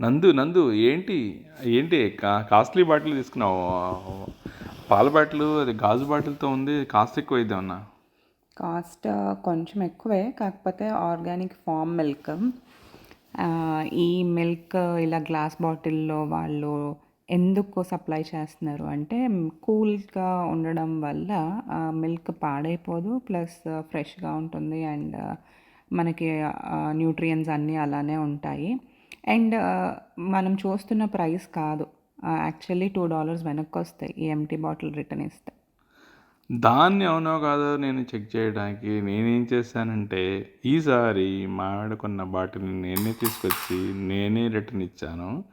నందు నందు ఏంటి? ఏంటి? కా కాస్ట్లీ బాటిల్ తీసుకున్నావు. పాల బాటిల్ అది గాజు బాటిల్తో ఉంది కాస్ట్ ఎక్కువ అయితే అన్న? కాస్ట్ కొంచెం ఎక్కువే కాకపోతే ఆర్గానిక్ ఫామ్ మిల్క్. ఈ మిల్క్ ఇలా గ్లాస్ బాటిల్లో వాళ్ళు ఎందుకు సప్లై చేస్తున్నారు అంటే కూల్గా ఉండడం వల్ల మిల్క్ పాడైపోదు ప్లస్ ఫ్రెష్గా ఉంటుంది అండ్ మనకి న్యూట్రియన్స్ అన్నీ అలానే ఉంటాయి. అండ్ మనం చూస్తున్న ప్రైస్ కాదు. యాక్చువల్లీ టూ డాలర్స్ వెనక్కి వస్తాయి ఈ ఎంటీ బాటిల్ రిటర్న్ ఇస్తే. దాన్ని అవునో కాదో నేను చెక్ చేయడానికి నేనేం చేశానంటే ఈసారి మా ఆవిడ కొన్న బాటిల్ని నేనే తీసుకొచ్చి నేనే రిటర్న్ ఇచ్చాను.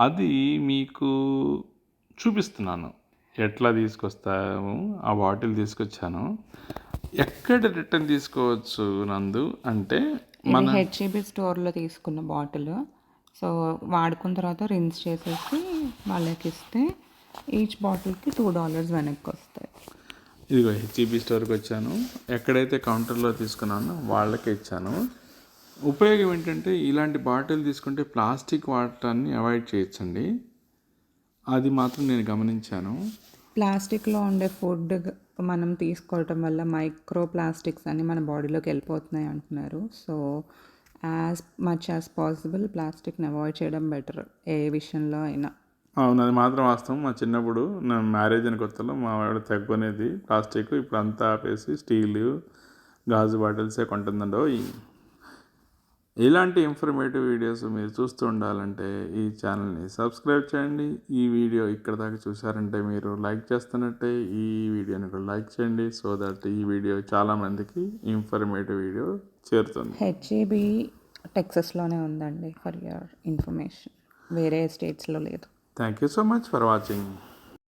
అది మీకు చూపిస్తున్నాను. ఎట్లా తీసుకొస్తాము ఆ బాటిల్ తీసుకొచ్చాను. ఎక్కడ రిటర్న్ తీసుకోవచ్చు నందు అంటే ఇది హెచ్ఈబి స్టోర్లో తీసుకున్న బాటిల్. సో వాడుకున్న తర్వాత రిన్స్ చేసేసి వాళ్ళకి ఇస్తే ఈచ్ బాటిల్కి టూ డాలర్స్ వెనక్కి వస్తాయి. ఇదిగో హెచ్ఈబి స్టోర్కి వచ్చాను. ఎక్కడైతే కౌంటర్లో తీసుకున్నానో వాళ్ళకే ఇచ్చాను. ఉపయోగం ఏంటంటే ఇలాంటి బాటిల్ తీసుకుంటే ప్లాస్టిక్ వాడటాన్ని అవాయిడ్ చేయొచ్చండి. అది మాత్రం నేను గమనించాను. ప్లాస్టిక్లో ఉండే ఫుడ్ మనం తీసుకోవటం వల్ల మైక్రో ప్లాస్టిక్స్ అన్ని మన బాడీలోకి వెళ్ళిపోతున్నాయి అంటున్నారు. So as much as possible ప్లాస్టిక్ని avoid చేయడం బెటర్ ఏ విషయంలో అయినా. అవును అది మాత్రం వాస్తవం. మా చిన్నప్పుడు నా మ్యారేజ్ అయిన కొత్తలో మా ఆవిడ తగ్గునేది ప్లాస్టిక్. ఇప్పుడు అంతా ఆపేసి స్టీల్ గాజు బాటిల్సే కొంటుందండో. ఇలాంటి ఇన్ఫర్మేటివ్ వీడియోస్ మీరు చూస్తూ ఉండాలంటే ఈ ఛానల్ని సబ్స్క్రైబ్ చేయండి. ఈ వీడియో ఇక్కడ దాకా చూసారంటే మీరు లైక్ చేస్తున్నట్టే ఈ వీడియోని కూడా లైక్ చేయండి. సో దట్ ఈ వీడియో చాలామందికి ఇన్ఫర్మేటివ్ వీడియో చేరుతుంది. హెచ్ఈబి టెక్సస్లోనే ఉందండి ఫర్ యువర్ ఇన్ఫర్మేషన్ వేరే స్టేట్స్లో లేదు. Thank you so much for watching